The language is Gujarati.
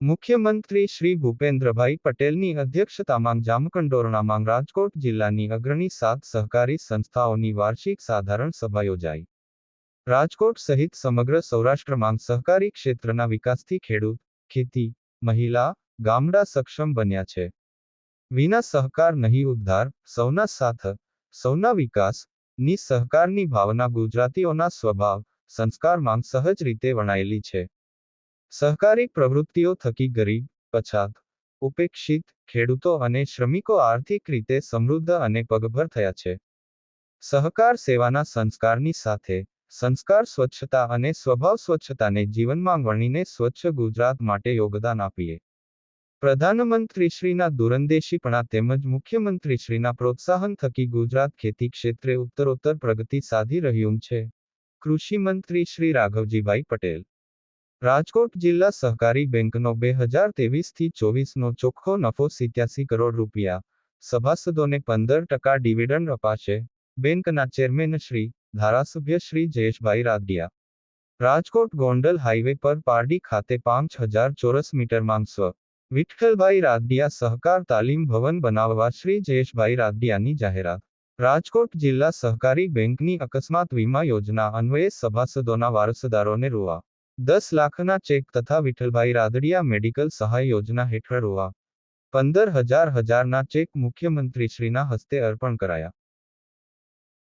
મુખ્યમંત્રી શ્રી ભૂપેન્દ્રભાઈ પટેલની અધ્યક્ષતામાં જામકંડોરણામાં રાજકોટ જિલ્લાની અગ્રણી સાત સહકારી સંસ્થાઓની વાર્ષિક સાધારણ સભા યોજાઈ. રાજકોટ સહિત સમગ્ર સૌરાષ્ટ્રમાં સહકારી ક્ષેત્રના વિકાસથી ખેડૂત, ખેતી, મહિલા, ગામડા સક્ષમ બન્યા છે. વિના સહકાર નહીં ઉદ્ધાર, સૌના સાથ, સૌના વિકાસ, ની સહકારની ભાવના ગુજરાતીઓના સ્વભાવ, સંસ્કારમાં સહજ રીતે વણાયેલી છે. સહકારી પ્રવૃત્તિઓ થકી ગરીબ, પછાત, ઉપેક્ષિત, ખેડૂતો અને શ્રમિકો આર્થિક રીતે સમૃદ્ધ અને પગભર થયા છે. સહકાર સેવાના સંસ્કારની સાથે, સંસ્કાર સ્વચ્છતા અને સ્વભાવ સ્વચ્છતાને જીવનમાં વણીને સ્વચ્છ ગુજરાત માટે યોગદાન આપીએ. પ્રધાનમંત્રીશ્રીના દૂરંદેશીપણા તેમજ મુખ્યમંત્રીશ્રીના પ્રોત્સાહન થકી ગુજરાત ખેતી ક્ષેત્રે ઉત્તરોત્તર પ્રગતિ સાધી રહ્યું છે. કૃષિ મંત્રી શ્રી રાઘવજીભાઈ પટેલ રાજકોટ જિલ્લા સહકારી બેંકનો બે હજાર તેવીસથી ચોવીસનો ચોખ્ખો નફો સિત્યાસી કરોડ રૂપિયા. સભાસદોને પંદર ટકા ડિવિડન્ડ અપાશે. બેંકના ચેરમેન શ્રી, ધારાસભ્ય શ્રી જયેશભાઈ રાદડિયા. રાજકોટ ગોંડલ હાઈવે પર પારડી ખાતે પાંચ હજાર ચોરસ મીટરમાં સ્વ. વિઠ્ઠલભાઈ રાદડિયા સહકાર તાલીમ ભવન બનાવવા શ્રી જયેશભાઈ રાદડિયાની જાહેરાત. રાજકોટ જિલ્લા સહકારી બેંકની અકસ્માત વીમા યોજના અન્વયે સભાસદોના વારસદારોને રૂઆ. દસ લાખના ચેક તથા વિઠ્ઠલભાઈ રાદડિયા મેડિકલ સહાય યોજના હેઠળ રૂઆ પંદર હજાર હજારના ચેક મુખ્યમંત્રીશ્રીના હસ્તે અર્પણ કરાયા.